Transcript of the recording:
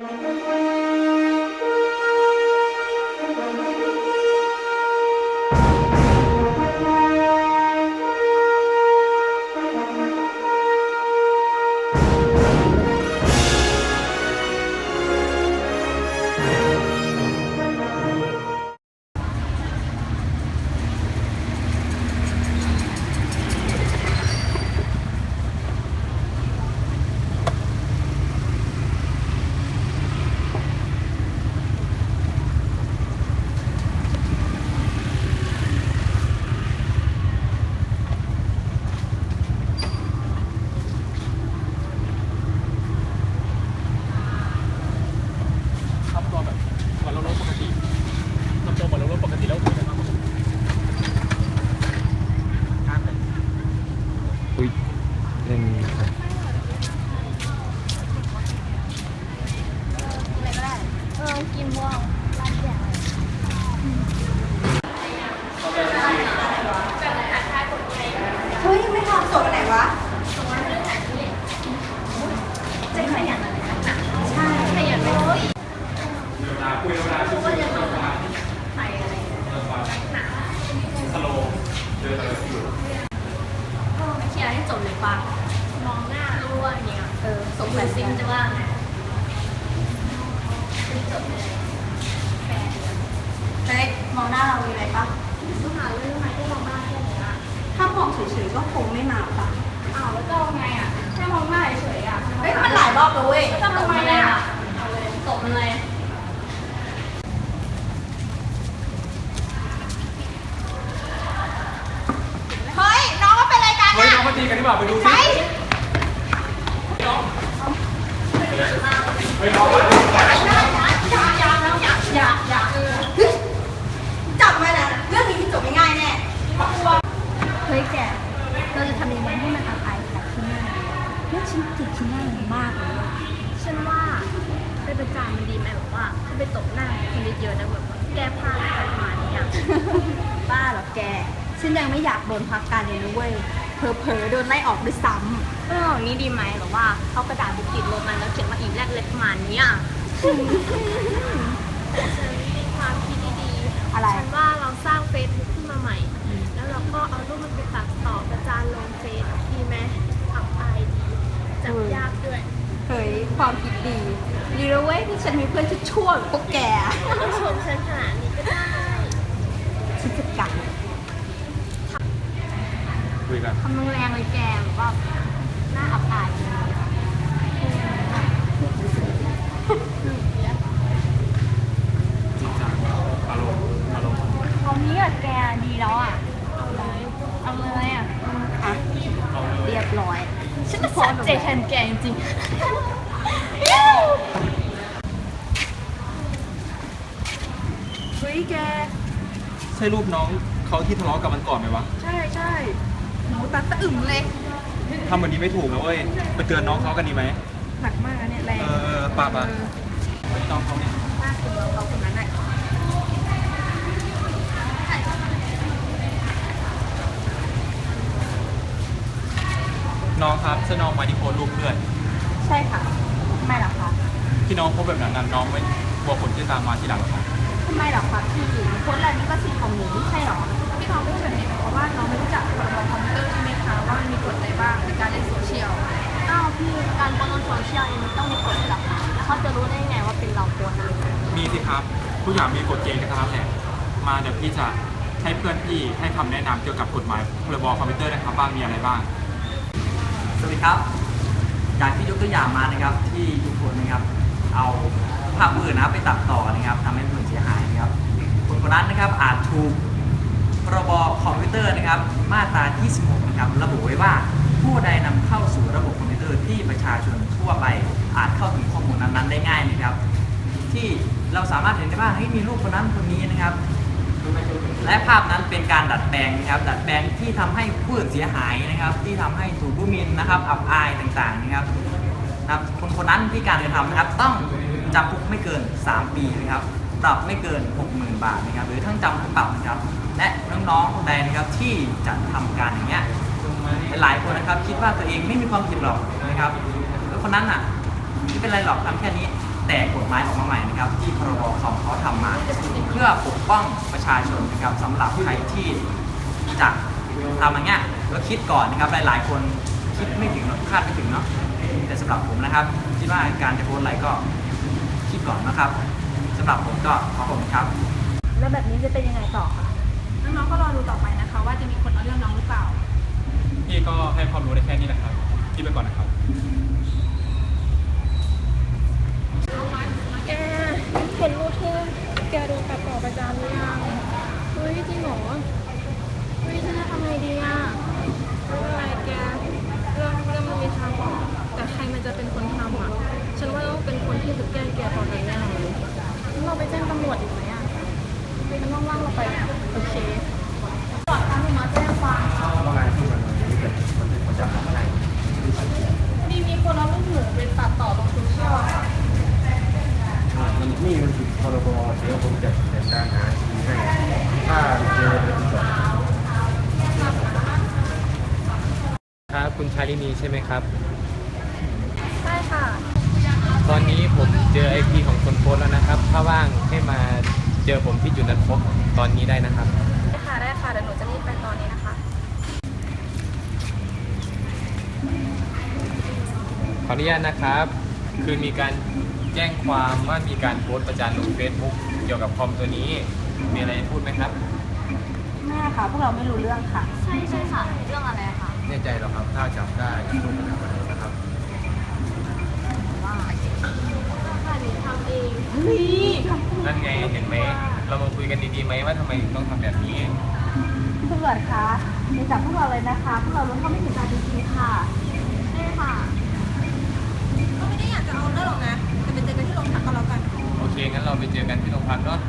ท เคลียร์ให้จบเลยปะมองหน้ารู้ว่าอย่างเงี้ยเออสงสัยซิงจะว่าไงไม่จบเลยแฟนเฮ้ยมองหน้าเรามีอะไรปะก็หาเรื่องทำไมก็มองหน้าแค่นี้อะถ้ามองเฉยๆก็คงไม่มาป่ะอ้าวแล้วจะเอาไงอะแค่มองหน้าเฉยๆอะเฮ้ยมันหลายรอบแล้วเว้ยจะทำไมอะเอาเลยตบมันเลย เฮ้ย น้องก็เป็นรายการ เฮ้ยน้องมาตีกันดีกว่าไปดูสิน้องเฮ้ยน้องมาอย่าอย่าจับมานะเรื่องนี้ที่จบไม่ง่ายแน่เฮ้ยแกเราจะทำยังไงให้มันอับอายขายที่หน้าเรื่องฉันติดที่หน้ามันมากเลยอะฉันว่าไปประจานมันดีไหมแบบว่าถ้าไปตบหน้าคนเยอะๆนะแบบว่าแก้ผ้าอะไรประมาณนี้อะบ้าเหรอแก ฉันยังไม่อยากโดนพักการเลยนะเว้ย เผลอๆโดนไล่ออกด้วยซ้เอออย่างนี้ดีไหมแบบว่าเอากระดาษไปติดรถมันแล้วเขียนมาอีกแรกเล็กประมาณเนี้ยฉันมีความคิดดีๆำอะไร ฉันว่าเราสร้างเฟซบุ๊กขึ้นมาใหม่ แล้วเราก็เอารูปมันไปตัดต่อประจานลงเฟซดีไหมอับอายดีจับยากด้วยเฮ้ยความคิดดีดีแล้วเว้ยที่ฉันมีเพื่อนที่ชั่วแบบพวกแกไม่ต้องชมฉันขนาดนี้ก็ได้ฉันจะกัด คุยกันทำแรงเลยแกแบบว่าหน้าอับอายเลยจริงจังอารมณ์อารมณ์เอานี้อะแกดีแล้วอะ เอาเลยเอาเลยอะอะเรียบร้อย ฉันจะสชัต์ดแบบเจแทนแกจริงเฮ้ยแก ใช่รูปน้องเขาที่ทะเลาะกับมันก่อนไหมวะ ใช่ใช่ หนูตัดสะอึมเลยทำแบบนี้ไม่ถูกนะเว้ยไปเตือนน้องเขากันดีไหมหนักมากนะเนี่ยแรงเออเออปาปาเฮ้ยน้องเขาเนี่ยมากคือเราคนนั้นน่ะน้องครับใช่น้องมาที่โพสต์รูปเพื่อน ใช่ค่ะทำไมหรอคะที่น้องโพสต์แบบนั้นน่ะน้องไม่กลัวผลที่ตามมาทีหลังหรอครับทำไมหรอคะพี่โพสต์อะไรนี่ก็สิทธิ์ของหนูไม่ใช่หรอพี่น้องไม่เฉยเพราะว่าน้องไม่รู้จักพรบคอ ๆอ้าวพี่การโพสต์ลงโซเชียลเองมันต้องมีกฎด้วยเหรอคะแล้วเขาจะรู้ได้ไงว่าเป็นเราโพสต์อะไรมีสิครับทุกอย่างมีกฎเกณฑ์กันทั้งนั้นแหละ มาเดี๋ยวพี่จะให้เพื่อนพี่ให้คำแนะนำเกี่ยวกับกฎหมายพรบคอมพิวเตอร์นะครับว่ามีอะไรบ้าง สวัสดีครับ จากที่ยกตัวอย่างมานะครับที่ทุกคนนะครับ เอาภาพผู้อื่นนะครับไปตัดต่อนะครับทำให้ผู้อื่นเสียหายนะครับคนคนนั้นนะครับอาจถูกพรบคอมพิวเตอร์นะครับ มาตรา 26 นะครับ ระบุไว้ว่า ผู้ใดนำเข้าสู่ระบบคอมพิวเตอร์ที่ประชาชนทั่วไปอาจเข้าถึงข้อมูลนั้นๆได้ง่ายนะครับ ที่เราสามารถเห็นได้ว่าเฮ้มีรูปคนนั้นคนนี้นะครับ และภาพนั้นเป็นการดัดแปลงนะครับดัดแปลงที่ทำให้ผู้อื่นเสียหายนะครับ ที่ทำให้ถูกผู้มินนะครับอับอายต่างๆนะครับนะครับคนคนนั้นที่การกระทำนะครับต้องจำคุกไม่เกิน 3 ปีนะครับปรับไม่เกิน 60,000 บาทนะครับหรือทั้งจำทั้งปรับนะครับและน้องๆคนใดนะครับที่จะทำการอย่างเงี้ย หลายๆคนนะครับ คิดว่าตัวเองไม่มีความผิดหรอกนะครับแล้วคนนั้นอะไม่เป็นไรหรอกทำแค่นี้แแต่กฎหมายออกมาใหม่นะครับ ที่พรบคอมเขาทำมา เพื่อปกป้องประชาชนนะครับสำหรับใครที่จะทำอย่างเงี้ยแล้วคิดก่อนนะครับหลายๆ คนคิดไม่ถึงเนอะคาดไม่ถึงเนาะแต่สำหรับผมนะครับคิดว่าการจะโพสต์อะไรก็คิดก่อนนะครับสำหรับผมก็ขอบคุณครับ แล้วแบบนี้จะเป็นยังไงต่อคะน้องๆก็รอดูต่อไปนะคะ ว่าจะมีคนเอาเรื่องน้องหรือเปล่า พี่ก็ให้ความรู้ได้แค่นี้นะครับ พี่ไปก่อนนะครับ แกเห็นรูปที่แกโดนตัดต่อประจานหรือยังเฮ้ยจริงเหรอเฮ้ยฉันจะทำไงดีอะไม่เป็นไรแกเรื่องเรื่องมันมีทางออกแต่ใครมันจะเป็นคนทำอะ ฉันว่าต้องเป็นคนที่ถูกแกล้งแกตอนนั้นแน่เลยงั้นเราไปแจ้งตำรวจอีกไหมอะมันว่างๆเราไปอะโอเคว่างที่มันที่เป็นมันเป็นประจำให้ มีมีคนเอารูปหนูไปตัดต่อลงโซเชียลอะค่ะ มั นนี่มันผิดพรบเดี๋ยวผมจะจัดการหาทีให้ถ้าเจอจะติดต่อครับคุณชาลินีใช่ไหมครับ ใช่ค่ะ ตอนนี้ผมเจอไอพีของคนโพสต์แล้วนะครับ ถ้าว่างให้มาเจอผมที่จุดนัดพบตอนนี้ได้นะครับ ได้ค่ะได้ค่ะเดี๋ยวหนูจะรีบไปตอนนี้นะคะ ขออนุญาตนะครับ คือมีการ แจ้งความว่ามีการโพสต์ประจานลง Facebook เกี่ยวกับคอมตัวนี้ มีอะไรจะพูดไหมครับ แม่ค่ะ พวกเราไม่รู้เรื่องค่ะ ใช่ใช่ค่ะ เรื่องอะไรคะแน่ใจหรอครับ ถ้าจับได้จะโดนกระทำอะไรนะครับค่ะหนูทำเองนั่นไงเห็นไหม เรามาคุยกันดีๆไหมว่าทำไมถึงต้องทำแบบนี้ ตำรวจคะอย่าจับพวกเราเลยนะคะ พวกเรารู้เท่าไม่ถึงการจริงๆค่ะ พักก็แล้วกัน โอเค งั้นเราไปเจอกันที่โรงพักเนาะ ค่ะ